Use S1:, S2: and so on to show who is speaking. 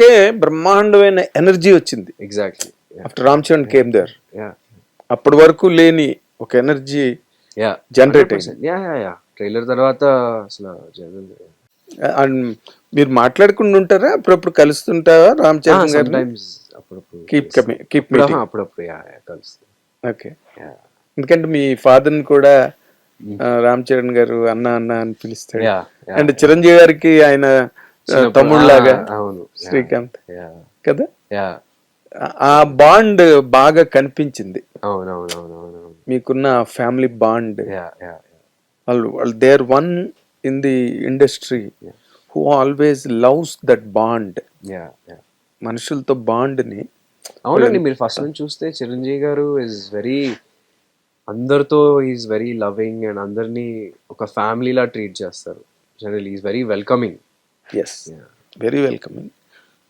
S1: సినిమాకే బ్రహ్మాండమైన ఎనర్జీ వచ్చింది.
S2: Exactly
S1: after Ram Charan came there
S2: ya
S1: అప్పటి వరకు లేని ఒక ఎనర్జీ
S2: యా ట్రైలర్ తర్వాత అసలు
S1: అండ్ మీరు మాట్లాడుకుంటూ ఉంటారా? అప్పుడప్పుడు కలుస్తుంటారా రామ్ చరణ్ గారు కీప్ కీప్
S2: అప్పుడప్పుడు
S1: ఓకే ఎందుకంటే మీ ఫాదర్ని కూడా ఆ, రామ్ చరణ్ గారు అన్న అన్న అని పిలుస్తాడు. అండ్ చిరంజీవి గారికి ఆయన తమ్ముళ్ళలాగా.
S2: అవును.
S1: శ్రీకాంత్. కదా?
S2: యా.
S1: ఆ- బాండ్ బాగా కనిపించింది. మీకున్న ఫ్యామిలీ బాండ్. వాళ్ళు వాళ్ళు there one in the industry who always loves that bond. మనుషులతో బాండ్ని
S2: అవునండి మీరు ఫస్ట్ నుంచి చూస్తే చిరంజీవి గారు ఇస్ వెరీ అందరితో ఈజ్ వెరీ లవింగ్ అండ్ అందరినీ ఒక ఫ్యామిలీలా ట్రీట్ చేస్తారు. General is very welcoming
S1: is very welcoming